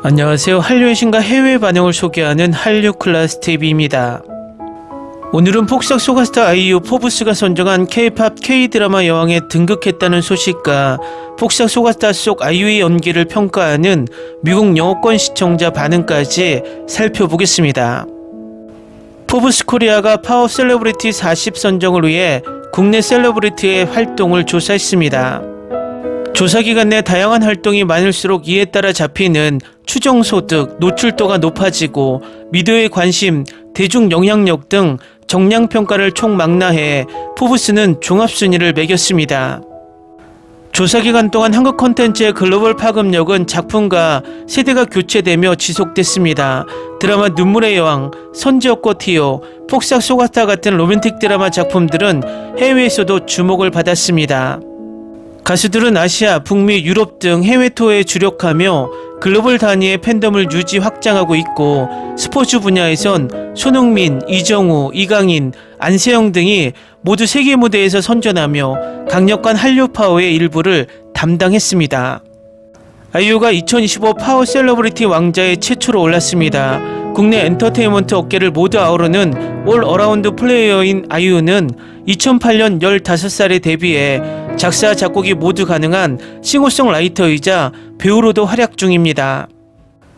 안녕하세요. 한류의 신과 해외 반응을 소개하는 한류 클래스 TV입니다. 오늘은 폭삭 소가스타 아이유 포브스가 선정한 K-팝 K-드라마 여왕에 등극했다는 소식과 폭삭 소가스타 속 아이유의 연기를 평가하는 미국 영어권 시청자 반응까지 살펴보겠습니다. 포브스 코리아가 파워 셀러브리티 40 선정을 위해 국내 셀러브리티의 활동을 조사했습니다. 조사 기간 내 다양한 활동이 많을수록 이에 따라 잡히는 추정 소득, 노출도가 높아지고 미디어의 관심, 대중 영향력 등 정량 평가를 총망라해 포브스는 종합 순위를 매겼습니다. 조사 기간 동안 한국 콘텐츠의 글로벌 파급력은 작품과 세대가 교체되며 지속됐습니다. 드라마 눈물의 여왕, 선지옥고 티오, 폭삭 소가타 같은 로맨틱 드라마 작품들은 해외에서도 주목을 받았습니다. 가수들은 아시아, 북미, 유럽 등 해외 투어에 주력하며 글로벌 단위의 팬덤을 유지 확장하고 있고 스포츠 분야에선 손흥민, 이정우, 이강인, 안세영 등이 모두 세계 무대에서 선전하며 강력한 한류 파워의 일부를 담당했습니다. 아이유가 2025 파워 셀러브리티 왕자에 최초로 올랐습니다. 국내 엔터테인먼트 업계를 모두 아우르는 올 어라운드 플레이어인 아이유는 2008년 15살에 데뷔해 작사, 작곡이 모두 가능한 싱어송라이터이자 배우로도 활약 중입니다.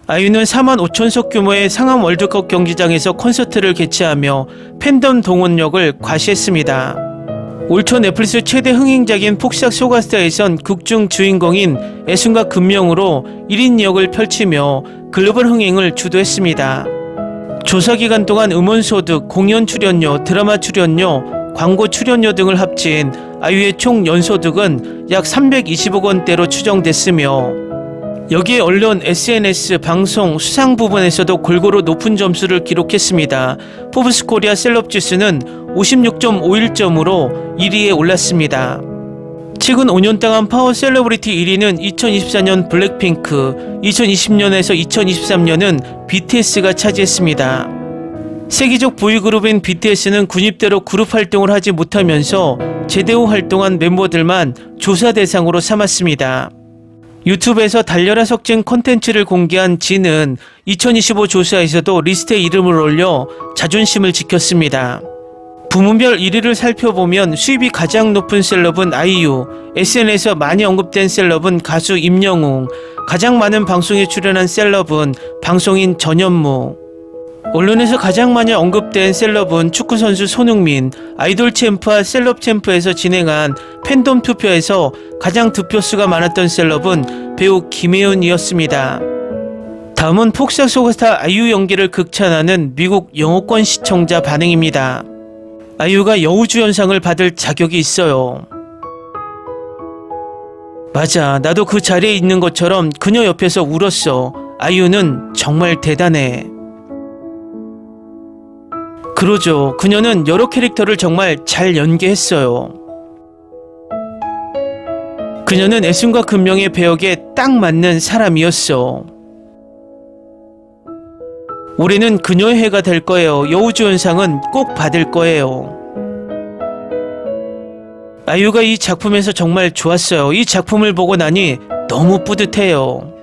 아이유는 4만 5천석 규모의 상암 월드컵 경기장에서 콘서트를 개최하며 팬덤 동원력을 과시했습니다. 올초 넷플릭스 최대 흥행작인 폭삭 소가스타에선 극중 주인공인 애순과 금명으로 1인 역을 펼치며 글로벌 흥행을 주도했습니다. 조사 기간 동안 음원 소득, 공연 출연료, 드라마 출연료, 광고 출연료 등을 합친 아이유의 총 연소득은 약 320억 원대로 추정됐으며 여기에 언론, SNS, 방송, 수상 부분에서도 골고루 높은 점수를 기록했습니다. 포브스 코리아 셀럽 지수는 56.51점으로 1위에 올랐습니다. 최근 5년 동안 파워 셀러브리티 1위는 2024년 블랙핑크, 2020년에서 2023년은 BTS가 차지했습니다. 세계적 보이그룹인 BTS는 군입대로 그룹 활동을 하지 못하면서 제대 후 활동한 멤버들만 조사 대상으로 삼았습니다. 유튜브에서 달려라 석진 콘텐츠를 공개한 진은 2025 조사에서도 리스트에 이름을 올려 자존심을 지켰습니다. 부문별 1위를 살펴보면 수입이 가장 높은 셀럽은 아이유, SNS에서 많이 언급된 셀럽은 가수 임영웅, 가장 많은 방송에 출연한 셀럽은 방송인 전현무, 언론에서 가장 많이 언급된 셀럽은 축구선수 손흥민, 아이돌 챔프와 셀럽 챔프에서 진행한 팬덤 투표에서 가장 득표수가 많았던 셀럽은 배우 김혜은이었습니다. 다음은 폭삭 소가스타 아이유 연기를 극찬하는 미국 영어권 시청자 반응입니다. 아이유가 여우주연상을 받을 자격이 있어요. 맞아, 나도 그 자리에 있는 것처럼 그녀 옆에서 울었어. 아이유는 정말 대단해. 그러죠. 그녀는 여러 캐릭터를 정말 잘 연기했어요. 그녀는 애순과 금명의 배역에 딱 맞는 사람이었어. 올해는 그녀의 해가 될 거예요. 여우주연상은 꼭 받을 거예요. 아이유가 이 작품에서 정말 좋았어요. 이 작품을 보고 나니 너무 뿌듯해요.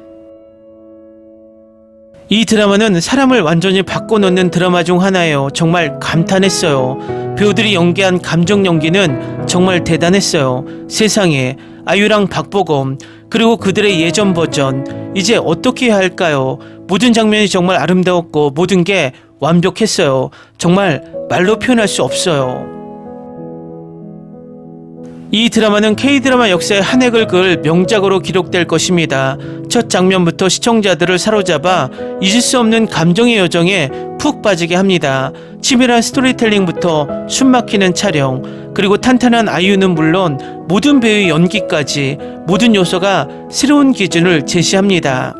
이 드라마는 사람을 완전히 바꿔놓는 드라마 중 하나예요. 정말 감탄했어요. 배우들이 연기한 감정 연기는 정말 대단했어요. 세상에 아유랑 박보검 그리고 그들의 예전 버전 이제 어떻게 해야 할까요? 모든 장면이 정말 아름다웠고 모든 게 완벽했어요. 정말 말로 표현할 수 없어요. 이 드라마는 K-드라마 역사의 한 획을 그을 명작으로 기록될 것입니다. 첫 장면부터 시청자들을 사로잡아 잊을 수 없는 감정의 여정에 푹 빠지게 합니다. 치밀한 스토리텔링부터 숨막히는 촬영, 그리고 탄탄한 아이유는 물론 모든 배우의 연기까지 모든 요소가 새로운 기준을 제시합니다.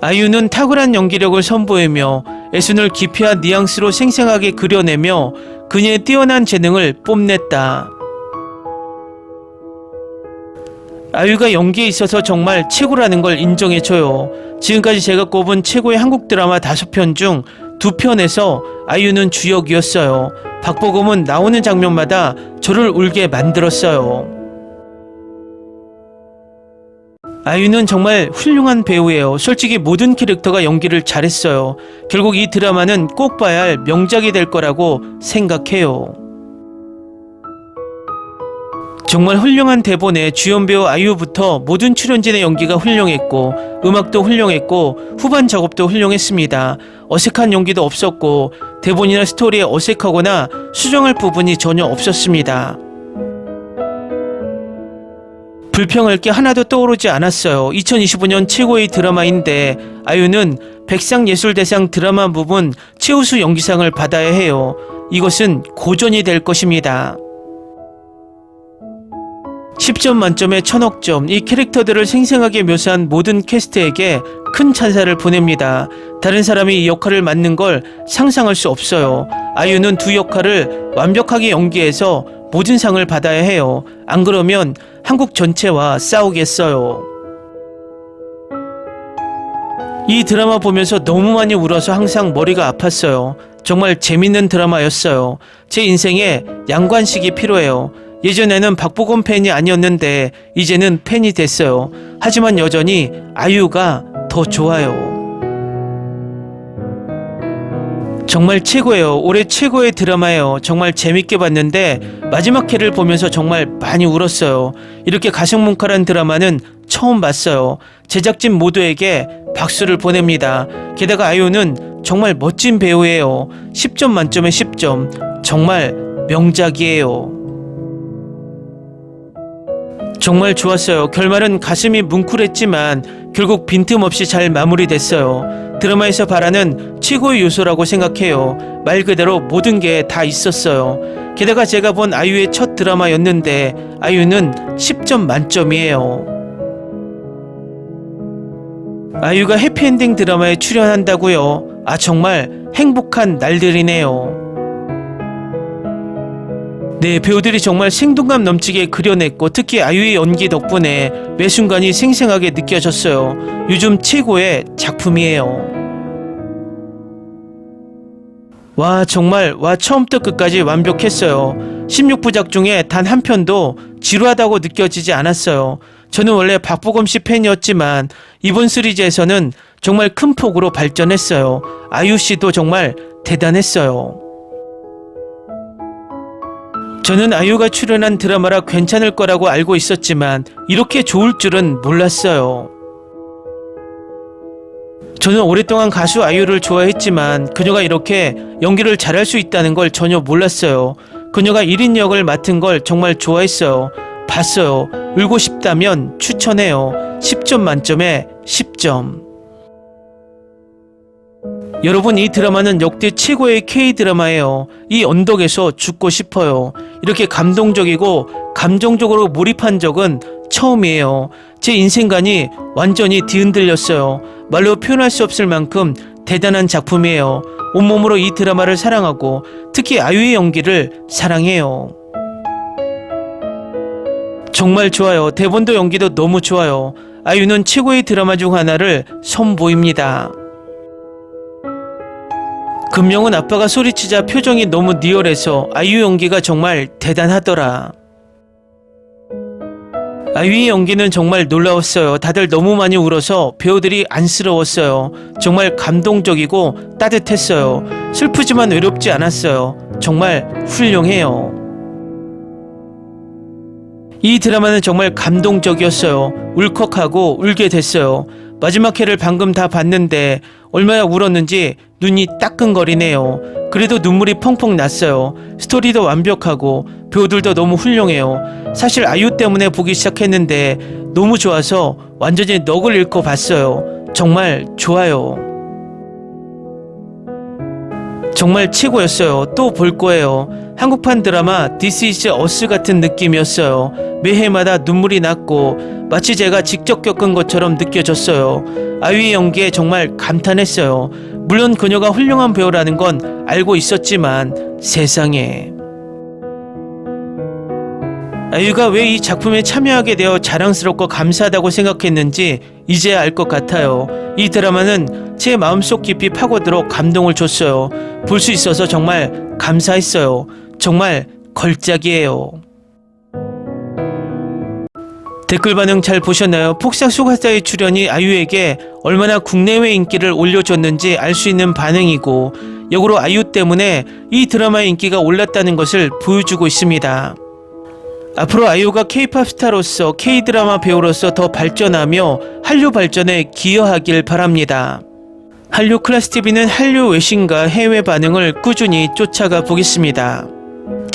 아이유는 탁월한 연기력을 선보이며 애순을 기피한 뉘앙스로 생생하게 그려내며 그녀의 뛰어난 재능을 뽐냈다. 아유가 연기에 있어서 정말 최고라는 걸 인정해줘요. 지금까지 제가 꼽은 최고의 한국 드라마 다섯 편 중 두 편에서 아유는 주역이었어요. 박보검은 나오는 장면마다 저를 울게 만들었어요. 아유는 정말 훌륭한 배우예요. 솔직히 모든 캐릭터가 연기를 잘했어요. 결국 이 드라마는 꼭 봐야 할 명작이 될 거라고 생각해요. 정말 훌륭한 대본에 주연 배우 아이유부터 모든 출연진의 연기가 훌륭했고 음악도 훌륭했고 후반 작업도 훌륭했습니다. 어색한 연기도 없었고 대본이나 스토리에 어색하거나 수정할 부분이 전혀 없었습니다. 불평할 게 하나도 떠오르지 않았어요. 2025년 최고의 드라마인데 아유는 백상예술대상 드라마 부분 최우수 연기상을 받아야 해요. 이것은 고전이 될 것입니다. 10점 만점에 천억 점, 이 캐릭터들을 생생하게 묘사한 모든 캐스트에게 큰 찬사를 보냅니다. 다른 사람이 이 역할을 맡는 걸 상상할 수 없어요. 아유는 두 역할을 완벽하게 연기해서 모든 상을 받아야 해요. 안 그러면 한국 전체와 싸우겠어요. 이 드라마 보면서 너무 많이 울어서 항상 머리가 아팠어요. 정말 재밌는 드라마였어요. 제 인생에 양관식이 필요해요. 예전에는 박보검 팬이 아니었는데 이제는 팬이 됐어요. 하지만 여전히 아유가 더 좋아요. 정말 최고예요. 올해 최고의 드라마예요. 정말 재밌게 봤는데 마지막 회를 보면서 정말 많이 울었어요. 이렇게 가슴뭉클한 드라마는 처음 봤어요. 제작진 모두에게 박수를 보냅니다. 게다가 아유는 정말 멋진 배우예요. 10점 만점에 10점. 정말 명작이에요. 정말 좋았어요. 결말은 가슴이 뭉클했지만 결국 빈틈없이 잘 마무리됐어요. 드라마에서 바라는 최고의 요소라고 생각해요. 말 그대로 모든 게 다 있었어요. 게다가 제가 본 아유의 첫 드라마였는데 아유는 10점 만점이에요. 아유가 해피엔딩 드라마에 출연한다고요. 아 정말 행복한 날들이네요. 네, 배우들이 정말 생동감 넘치게 그려냈고 특히 아유의 연기 덕분에 매 순간이 생생하게 느껴졌어요. 요즘 최고의 작품이에요. 와, 정말 와 처음부터 끝까지 완벽했어요. 16부작 중에 단 한 편도 지루하다고 느껴지지 않았어요. 저는 원래 박보검 씨 팬이었지만 이번 시리즈에서는 정말 큰 폭으로 발전했어요. 아유 씨도 정말 대단했어요. 저는 아유가 출연한 드라마라 괜찮을 거라고 알고 있었지만 이렇게 좋을 줄은 몰랐어요. 저는 오랫동안 가수 아유를 좋아했지만 그녀가 이렇게 연기를 잘할 수 있다는 걸 전혀 몰랐어요. 그녀가 1인 역을 맡은 걸 정말 좋아했어요. 봤어요. 울고 싶다면 추천해요. 10점 만점에 10점. 여러분 이 드라마는 역대 최고의 K-드라마예요. 이 언덕에서 죽고 싶어요. 이렇게 감동적이고 감정적으로 몰입한 적은 처음이에요. 제 인생관이 완전히 뒤흔들렸어요. 말로 표현할 수 없을 만큼 대단한 작품이에요. 온몸으로 이 드라마를 사랑하고 특히 아유의 연기를 사랑해요. 정말 좋아요. 대본도 연기도 너무 좋아요. 아유는 최고의 드라마 중 하나를 선보입니다. 금명은 아빠가 소리치자 표정이 너무 리얼해서 아유 연기가 정말 대단하더라. 아유의 연기는 정말 놀라웠어요. 다들 너무 많이 울어서 배우들이 안쓰러웠어요. 정말 감동적이고 따뜻했어요. 슬프지만 외롭지 않았어요. 정말 훌륭해요. 이 드라마는 정말 감동적이었어요. 울컥하고 울게 됐어요. 마지막 회를 방금 다 봤는데 얼마나 울었는지 눈이 따끔거리네요. 그래도 눈물이 펑펑 났어요. 스토리도 완벽하고 배우들도 너무 훌륭해요. 사실 아유 때문에 보기 시작했는데 너무 좋아서 완전히 넋을 잃고 봤어요. 정말 좋아요. 정말 최고였어요. 또 볼 거예요. 한국판 드라마 This is Us 같은 느낌이었어요. 매해마다 눈물이 났고 마치 제가 직접 겪은 것처럼 느껴졌어요. 아유의 연기에 정말 감탄했어요. 물론 그녀가 훌륭한 배우라는 건 알고 있었지만 세상에 아유가 왜 이 작품에 참여하게 되어 자랑스럽고 감사하다고 생각했는지 이제 알 것 같아요. 이 드라마는 제 마음속 깊이 파고들어 감동을 줬어요. 볼 수 있어서 정말 감사했어요. 정말 걸작이에요. 댓글 반응 잘 보셨나요? 폭삭 소가사의 출연이 아이유에게 얼마나 국내외 인기를 올려줬는지 알 수 있는 반응이고 역으로 아이유 때문에 이 드라마의 인기가 올랐다는 것을 보여주고 있습니다. 앞으로 아이유가 K-팝 스타로서 K-드라마 배우로서 더 발전하며 한류 발전에 기여하길 바랍니다. 한류 클래스 TV는 한류 외신과 해외 반응을 꾸준히 쫓아가 보겠습니다.